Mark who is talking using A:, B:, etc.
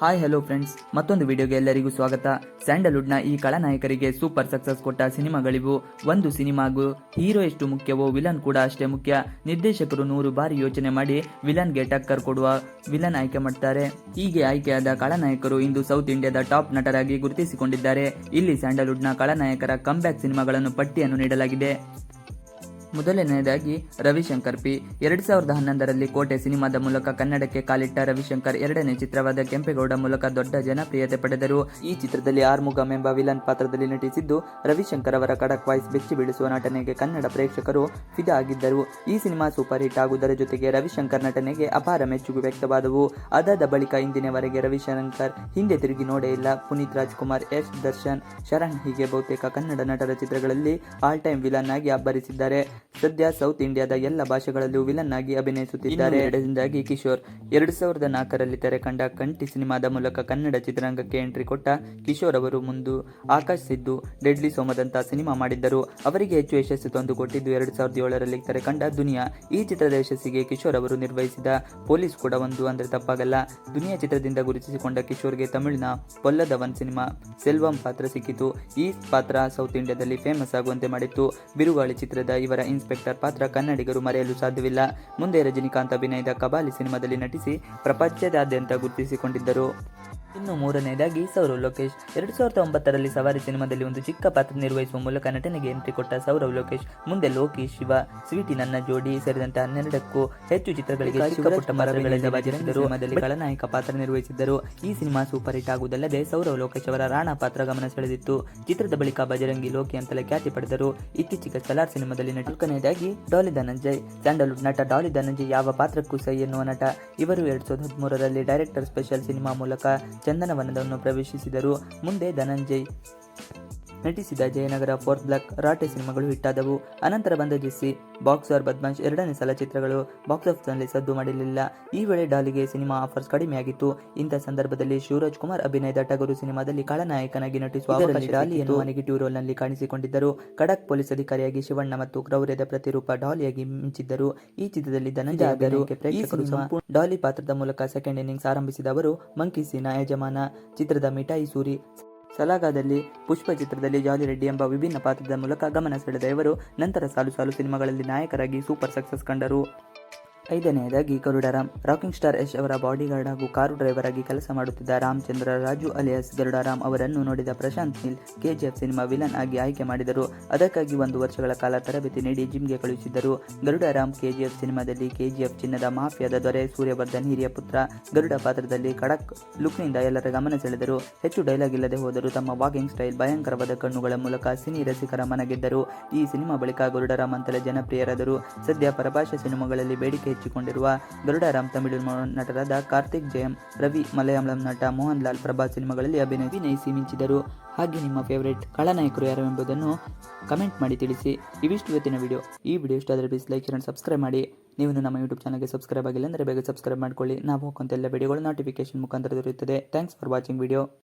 A: Hi hello friends ಮತ್ತೊಂದು ವಿಡಿಯೋಗೆ ಎಲ್ಲರಿಗೂ ಸ್ವಾಗತ. ಸ್ಯಾಂಡಲ್ವುಡ್ನ ಈ ಖಳನಾಯಕರಿಗೆ ಸೂಪರ್ ಸಕ್ಸಸ್ ಕೊಟ್ಟ ಸಿನಿಮಾಗಳಿವು. ಒಂದು ಸಿನಿಮಾಗೂ ಹೀರೋ ಎಷ್ಟು ಮುಖ್ಯವೋ, ವಿಲನ್ ಕೂಡ ಅಷ್ಟೇ ಮುಖ್ಯ. ನಿರ್ದೇಶಕರು ನೂರು ಬಾರಿ ಯೋಚನೆ ಮಾಡಿ ವಿಲನ್ಗೆ ಟಕ್ಕರ್ ಕೊಡುವ ವಿಲನ್ ಆಯ್ಕೆ ಮಾಡ್ತಾರೆ. ಹೀಗೆ ಆಯ್ಕೆಯಾದ ಖಳನಾಯಕರು ಇಂದು ಸೌತ್ ಇಂಡಿಯಾದ ಟಾಪ್ ನಟರಾಗಿ ಗುರುತಿಸಿಕೊಂಡಿದ್ದಾರೆ. ಇಲ್ಲಿ ಸ್ಯಾಂಡಲ್ವುಡ್ನ ಖಳನಾಯಕರ ಕಂಬ್ಯಾಕ್ ಸಿನಿಮಾಗಳನ್ನು ಪಟ್ಟಿಯನ್ನು ನೀಡಲಾಗಿದೆ. ಮೊದಲನೆಯದಾಗಿ ರವಿಶಂಕರ್ ಪಿ. ಎರಡ್ ಸಾವಿರದ ಹನ್ನೊಂದರಲ್ಲಿ ಕೋಟೆ ಸಿನಿಮಾದ ಮೂಲಕ ಕನ್ನಡಕ್ಕೆ ಕಾಲಿಟ್ಟ ರವಿಶಂಕರ್ ಎರಡನೇ ಚಿತ್ರವಾದ ಕೆಂಪೇಗೌಡ ಮೂಲಕ ದೊಡ್ಡ ಜನಪ್ರಿಯತೆ ಪಡೆದರು. ಈ ಚಿತ್ರದಲ್ಲಿ ಆರ್ಮುಗಂ ಎಂಬ ವಿಲನ್ ಪಾತ್ರದಲ್ಲಿ ನಟಿಸಿದ್ದು ರವಿಶಂಕರ್ ಅವರ ಕಡಕ್ ವಾಯ್ಸ್ ಬೆಚ್ಚಿ ಬೀಳಿಸುವ ನಟನೆಗೆ ಕನ್ನಡ ಪ್ರೇಕ್ಷಕರು ಫಿದಾ ಆಗಿದ್ದರು. ಈ ಸಿನಿಮಾ ಸೂಪರ್ ಹಿಟ್ ಆಗುವುದರ ಜೊತೆಗೆ ರವಿಶಂಕರ್ ನಟನೆಗೆ ಅಪಾರ ಮೆಚ್ಚುಗೆ ವ್ಯಕ್ತವಾದವು. ಅದಾದ ಬಳಿಕ ಇಂದಿನವರೆಗೆ ರವಿಶಂಕರ್ ಹಿಂದೆ ತಿರುಗಿ ನೋಡೇ ಇಲ್ಲ. ಪುನೀತ್ ರಾಜ್ಕುಮಾರ್, ಯಶ್ ದರ್ಶನ್, ಶರಣ್ ಹೀಗೆ ಬಹುತೇಕ ಕನ್ನಡ ನಟರ ಚಿತ್ರಗಳಲ್ಲಿ ಆಲ್ ಟೈಮ್ ವಿಲನ್ ಆಗಿ ಅಬ್ಬರಿಸಿದ್ದಾರೆ. ಸದ್ಯ ಸೌತ್ ಇಂಡಿಯಾದ ಎಲ್ಲ ಭಾಷೆಗಳಲ್ಲೂ ವಿಲನ್ ಆಗಿ ಅಭಿನಯಿಸುತ್ತಿದ್ದಾರೆ ಎರಡರಿಂದಾಗಿ ಕಿಶೋರ್ ಎರಡು ಸಾವಿರದ ನಾಲ್ಕರಲ್ಲಿ ತೆರೆ ಕಂಡ ಕಂಠಿ ಸಿನಿಮಾದ ಮೂಲಕ ಕನ್ನಡ ಚಿತ್ರರಂಗಕ್ಕೆ ಎಂಟ್ರಿ ಕೊಟ್ಟ ಕಿಶೋರ್ ಅವರು ಮುಂದು ಆಕಾಶ್ ಸಿದ್ದು ಡೆಡ್ಲಿ ಸೋಮದಂತ ಸಿನಿಮಾ ಮಾಡಿದ್ದರು. ಅವರಿಗೆ ಹೆಚ್ಚು ಯಶಸ್ಸು ತಂದು ಕೊಟ್ಟಿದ್ದು ಎರಡು ಸಾವಿರದ ಏಳರಲ್ಲಿ ತೆರೆ ಕಂಡ ದುನಿಯಾ. ಈ ಚಿತ್ರದ ಯಶಸ್ಸಿಗೆ ಕಿಶೋರ್ ಅವರು ನಿರ್ವಹಿಸಿದ ಪೊಲೀಸ್ ಕೂಡ ಒಂದು ಅಂದ್ರೆ ತಪ್ಪಾಗಲ್ಲ. ದುನಿಯಾ ಚಿತ್ರದಿಂದ ಗುರುತಿಸಿಕೊಂಡ ಕಿಶೋರ್ಗೆ ತಮಿಳಿನ ಪೊಲ್ಲದವನ್ ಸಿನಿಮಾ ಸೆಲ್ವಂ ಪಾತ್ರ ಸಿಕ್ಕಿತು. ಈ ಪಾತ್ರ ಸೌತ್ ಇಂಡಿಯಾದಲ್ಲಿ ಫೇಮಸ್ ಆಗುವಂತೆ ಮಾಡಿತ್ತು. ಬಿರುಗಾಳಿ ಚಿತ್ರದ ಇವರ ಇನ್ಸ್ಪೆಕ್ಟರ್ ಪಾತ್ರ ಕನ್ನಡಿಗರು ಮರೆಯಲು ಸಾಧ್ಯವಿಲ್ಲ. ಮುಂದೆ ರಜನಿಕಾಂತ್ ಅಭಿನಯದ ಕಬಾಲಿ ಸಿನಿಮಾದಲ್ಲಿ ನಟಿಸಿ ಪ್ರಪಂಚದಾದ್ಯಂತ ಗುರುತಿಸಿಕೊಂಡಿದ್ದರು. ಇನ್ನು ಮೂರನೆಯದಾಗಿ ಸೌರವ್ ಲೋಕೇಶ್. ಎರಡು ಸಾವಿರದ ಒಂಬತ್ತರಲ್ಲಿ ಸವಾರಿ ಸಿನಿಮಾದಲ್ಲಿ ಒಂದು ಚಿಕ್ಕ ಪಾತ್ರ ನಿರ್ವಹಿಸುವ ಮೂಲಕ ನಟನೆಗೆ ಎಂಟ್ರಿ ಕೊಟ್ಟ ಸೌರವ್ ಲೋಕೇಶ್ ಮುಂದೆ ಲೋಕಿ ಶಿವ ಸ್ವೀಟಿ ನನ್ನ ಜೋಡಿ ಸೇರಿದಂತೆ ಹನ್ನೆರಡಕ್ಕೂ ಹೆಚ್ಚು ಚಿತ್ರಗಳಿಗೆ ಖಳನಾಯಕ ಪಾತ್ರ ನಿರ್ವಹಿಸಿದ್ದರು. ಈ ಸಿನಿಮಾ ಸೂಪರ್ ಹಿಟ್ ಆಗುವುದಲ್ಲದೆ ಸೌರವ್ ಲೋಕೇಶ್ ಅವರ ರಾಣಾ ಪಾತ್ರ ಗಮನ ಸೆಳೆದಿತ್ತು. ಚಿತ್ರದ ಬಳಿಕ ಬಜರಂಗಿ ಲೋಕಿ ಅಂತಲೇ ಖ್ಯಾತಿ ಪಡೆದರು. ಇತ್ತೀಚೆಗೆ ಸಲಾರ್ ಸಿನಿಮಾದಲ್ಲಿ ನಾಲ್ಕನೆಯದಾಗಿ ಡಾಲಿ ಧನಂಜಯ್. ಸ್ಯಾಂಡಲ್ವುಡ್ ನಟ ಡಾಲಿ ಧನಂಜಯ್ ಯಾವ ಪಾತ್ರಕ್ಕೂ ಸೈ ಎನ್ನುವ ನಟ. ಇವರು ಎರಡ್ ಸಾವಿರದ ಹದಿಮೂರರಲ್ಲಿ ಡೈರೆಕ್ಟರ್ ಸ್ಪೆಷಲ್ ಸಿನಿಮಾ ಮೂಲಕ ಚಂದನವನವನ್ನು ಪ್ರವೇಶಿಸಿದರು. ಮುಂದೆ ಧನಂಜಯ್ ನಟಿಸಿದ ಜಯನಗರ ಫೋರ್ತ್ ಬ್ಲಾಕ್ ರಾಟೆ ಸಿನಿಮಾಗಳು ಹಿಟ್ಟಾದವು ಅನಂತರ ಬಂದ ಜೆಸ್ಸಿ ಬಾಕ್ಸರ್ ಬದ್ಮಾಶ್ ಎರಡನೇ ಸಲ ಚಿತ್ರಗಳು ಬಾಕ್ಸ್ ಆಫೀಸ್ನಲ್ಲಿ ಸದ್ದು ಮಾಡಲಿಲ್ಲ ಈ ವೇಳೆ ಡಾಲಿಗೆ ಸಿನಿಮಾ ಆಫರ್ಸ್ ಕಡಿಮೆಯಾಗಿತ್ತು ಇಂಥ ಸಂದರ್ಭದಲ್ಲಿ ಶಿವರಾಜ್ ಕುಮಾರ್ ಅಭಿನಯದ ಟಗರು ಸಿನಿಮಾದಲ್ಲಿ ಖಳನಾಯಕನಾಗಿ ನಟಿಸುವ ಡಾಲಿಯನ್ನು ನೆಗೆಟಿವ್ ರೋಲ್ನಲ್ಲಿ ಕಾಣಿಸಿಕೊಂಡಿದ್ದರು. ಖಡಕ್ ಪೊಲೀಸ್ ಅಧಿಕಾರಿಯಾಗಿ ಶಿವಣ್ಣ ಮತ್ತು ಕ್ರೌರ್ಯದ ಪ್ರತಿರೂಪ ಡಾಲಿಯಾಗಿ ಮಿಂಚಿದ್ದರು. ಈ ಚಿತ್ರದಲ್ಲಿ ಧನಂಜಯ ಪ್ರೇಕ್ಷಕರು ಸಂಪೂರ್ಣ ಡಾಲಿ ಪಾತ್ರದ ಮೂಲಕ ಸೆಕೆಂಡ್ ಇನ್ನಿಂಗ್ಸ್ ಆರಂಭಿಸಿದ ಅವರು ಮಂಕೀಸಿನ ಯಜಮಾನ. ಚಿತ್ರದ ಮಿಠಾಯಿ ಸೂರಿ ಸಲಾಗಾದಲ್ಲಿ ಪುಷ್ಪ ಚಿತ್ರದಲ್ಲಿ ಜಾಲಿ ರೆಡ್ಡಿ ಎಂಬ ವಿಭಿನ್ನ ಪಾತ್ರದ ಮೂಲಕ ಗಮನ ಸೆಳೆದ ಇವರು ನಂತರ ಸಾಲು ಸಾಲು ಸಿನಿಮಾಗಳಲ್ಲಿ ನಾಯಕರಾಗಿ ಸೂಪರ್ ಸಕ್ಸಸ್ ಕಂಡರು. ಐದನೆಯದಾಗಿ ಗರುಡರಾಮ್. ರಾಕಿಂಗ್ ಸ್ಟಾರ್ ಯಶ್ ಅವರ ಬಾಡಿಗಾರ್ಡ್ ಹಾಗೂ ಕಾರು ಡ್ರೈವರ್ ಆಗಿ ಕೆಲಸ ಮಾಡುತ್ತಿದ್ದ ರಾಮಚಂದ್ರ, ರಾಜು ಅಲಿಯಾಸ್ ಗರುಡರಾಮ್ ಅವರನ್ನು ನೋಡಿದ Prashanth Neel KGF cinema villain ಆಗಿ ಆಯ್ಕೆ ಮಾಡಿದರು. ಅದಕ್ಕಾಗಿ ಒಂದು ವರ್ಷಗಳ ಕಾಲ ತರಬೇತಿ ನೀಡಿ ಜಿಮ್ಗೆ ಕಳುಹಿಸಿದ್ದರು. ಗರುಡರಾಮ್ ಕೆಜಿಎಫ್ ಸಿನಿಮಾದಲ್ಲಿ ಕೆಜಿಎಫ್ ಚಿನ್ನದ ಮಾಫಿಯಾದ ದೊರೆ, ಸೂರ್ಯವರ್ಧನ್ ಹಿರಿಯ ಪುತ್ರ. ಗರುಡ ಪಾತ್ರದಲ್ಲಿ ಖಡಕ್ ಲುಕ್ನಿಂದ ಎಲ್ಲರ ಗಮನ ಸೆಳೆದರು. ಹೆಚ್ಚು ಡೈಲಾಗ್ ಇಲ್ಲದೆ ಹೋದರೂ ತಮ್ಮ ವಾಕಿಂಗ್ ಸ್ಟೈಲ್ ಭಯಂಕರವಾದ ಕಣ್ಣುಗಳ ಮೂಲಕ ಸಿನಿ ರಸಿಕರ ಮನಗೆದ್ದರು. ಈ ಸಿನಿಮಾ ಬಳಿಕ ಗರುಡರಾಮ್ ಅಂತಲೇ ಜನಪ್ರಿಯರಾದರು. ಸದ್ಯ ಪರಭಾಷೆ ಸಿನಿಮಾಗಳಲ್ಲಿ ಬೇಡಿಕೆ ಹೆಚ್ಚಿಕೊಂಡಿರುವ ಗರುಡಾರಾಮ್ ತಮಿಳು ನಟರಾದ ಕಾರ್ತಿಕ್ ಜಯಂ, ರವಿ ಮಲಯಾಳಂ ನಟ ಮೋಹನ್ ಲಾಲ್ ಪ್ರಭಾ ಸಿನಿಮಾಗಳಲ್ಲಿ ಅಭಿನಯ ಅಭಿನಯಿಸಿ ಮಿಂಚಿದರು. ಹಾಗೆ ನಿಮ್ಮ ಫೇವರೇಟ್ ಖಳನಾಯಕರು ಯಾರು ಎಂಬುದನ್ನು ಕಮೆಂಟ್ ಮಾಡಿ ತಿಳಿಸಿ. ಇವಿಷ್ಟು ಇವತ್ತಿನ ವಿಡಿಯೋ ಈ ವಿಡಿಯೋ ಇಷ್ಟ ಆದರೆ ಪ್ಲೀಸ್ ಲೈಕ್ ಶೇರ್ ಸಬ್ಸ್ಕ್ರೈಬ್ ಮಾಡಿ. ನೀವು ನಮ್ಮ ಯೂಟ್ಯೂಬ್ ಚಾನಲ್ಗೆ ಸಬ್ಸ್ಕ್ರೈಬ್ ಆಗಿಲ್ಲ ಅಂದರೆ ಬೇಗ ಸಬ್ಸ್ಕ್ರೈಬ್ ಮಾಡ್ಕೊಳ್ಳಿ. ನಾವು ಹಾಕುವಂಥ ಎಲ್ಲ ವಿಡಿಯೋಗಳು ನೋಟಿಫಿಕೇಶನ್ ಮುಖಾಂತರ ದೊರೆಯುತ್ತದೆ. Thanks for watching video